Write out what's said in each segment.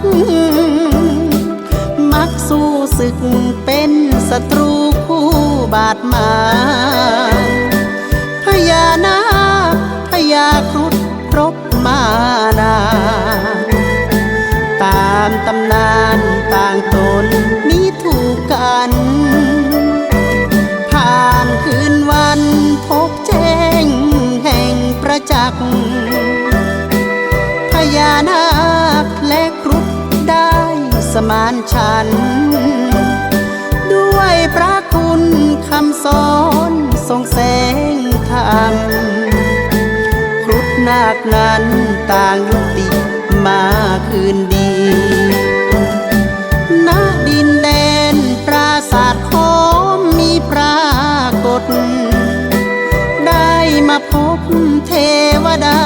ก มักสู้ศึกเป็นศัตรูคู่บาดหมาง ฉัน ด้วยพระคุณคำสอนทรงแสงธรรมครุฑนาคนั้นต่างยุติมาคืนดีณดินแดนปราสาทขอมมีปรากฏ ได้มาพบเทวดา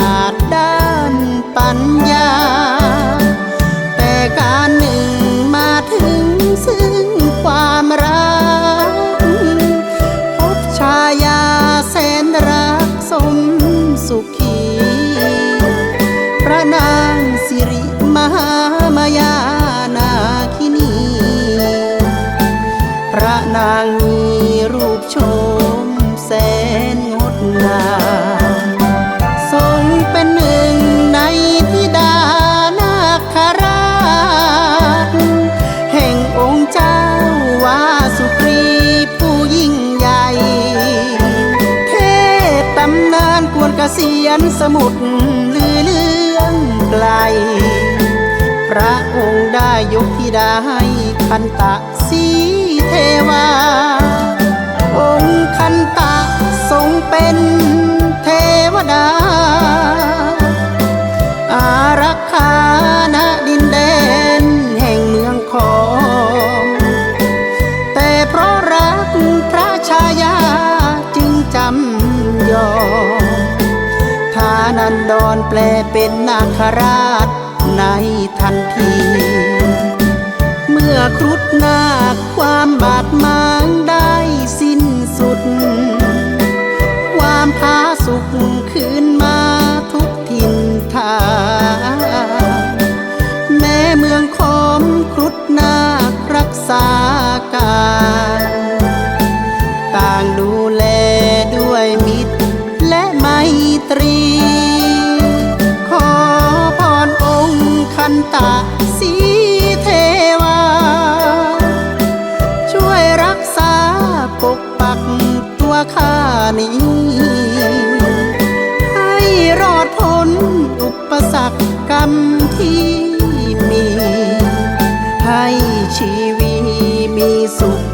ลาดด้านปัญญา แต่การหนึ่งมาถึงซึ่งความรัก พบชายาแสนรักสมสุขี พระนางสิริมหามายานาคินี พระนางมีรูปโฉ เสียนสมุทรลือเรื่องไกล พระองค์ได้ยกทิดาให้คันตะสีเทวา องค์คันตะทรงเป็น นันดรแปลเป็นนาคราชในทันที เมื่อครุฑนาคความบาดมา นตะสีเทวา ช่วยรักษาปกปักตัวข้านี้ ให้รอดพ้นอุปสรรคกรรมที่มี ให้ชีวิตมีสุข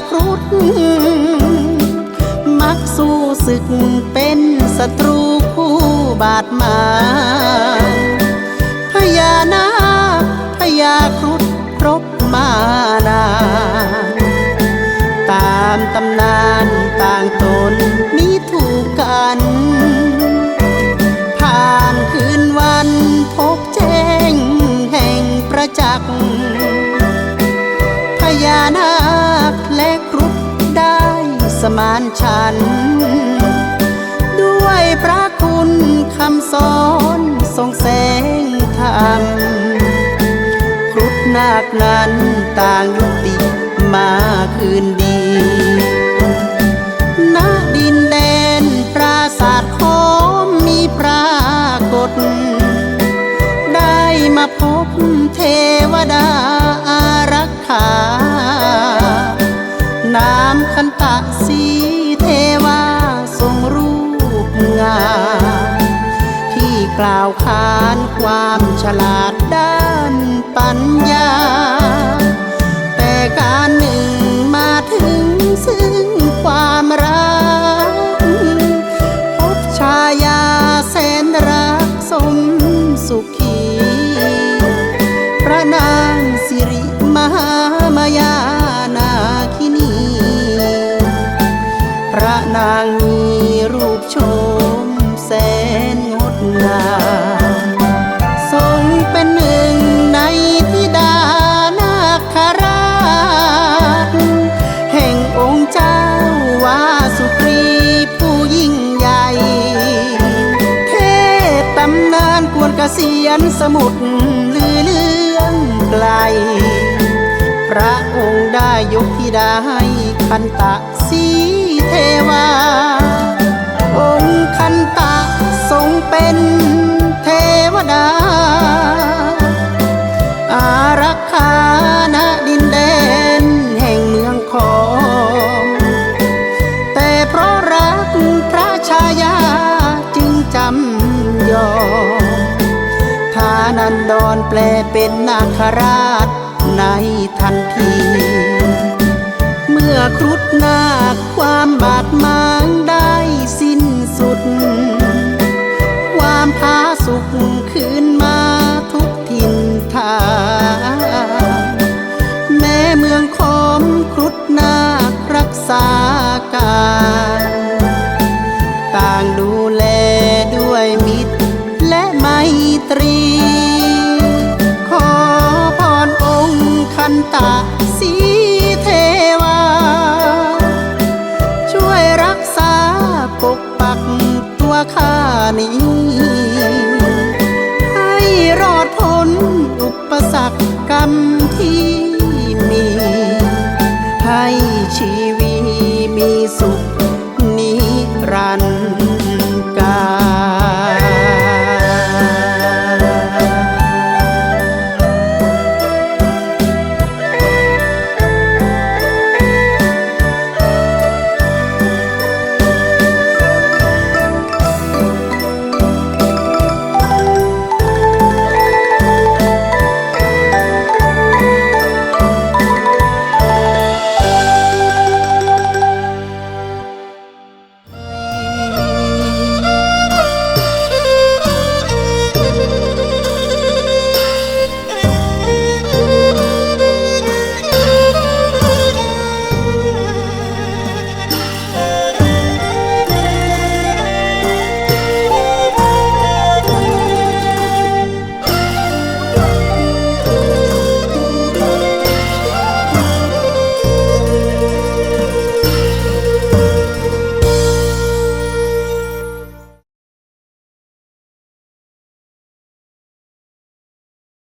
าครุฑมักสู้ศึกเป็นศัตรูคู่บาดหมางพญานาคพญาครุฑรบมานา คำสอนทรงแสงธรรมครุฑนาคนั้นต่างยุติมาคืนดีณดินแดนปราสาทขอมมีปรากฏ ได้มาพบเทวดาอารักขาาวขานความฉลาดด้านปัญ เกษียณสมุทรลือเรื่องไกล พระองค์ได้ยกธิดาให้คันตะสีเทวา องค์คันตะทรงเป็นเทวดา อารักขาณดินแดนแห่งเมืองขอมแต่เพราะรักพระชายาจึงจำยอม นันดรแปลเป็นนาคราชในทันที เมื่อครุฑนา ตา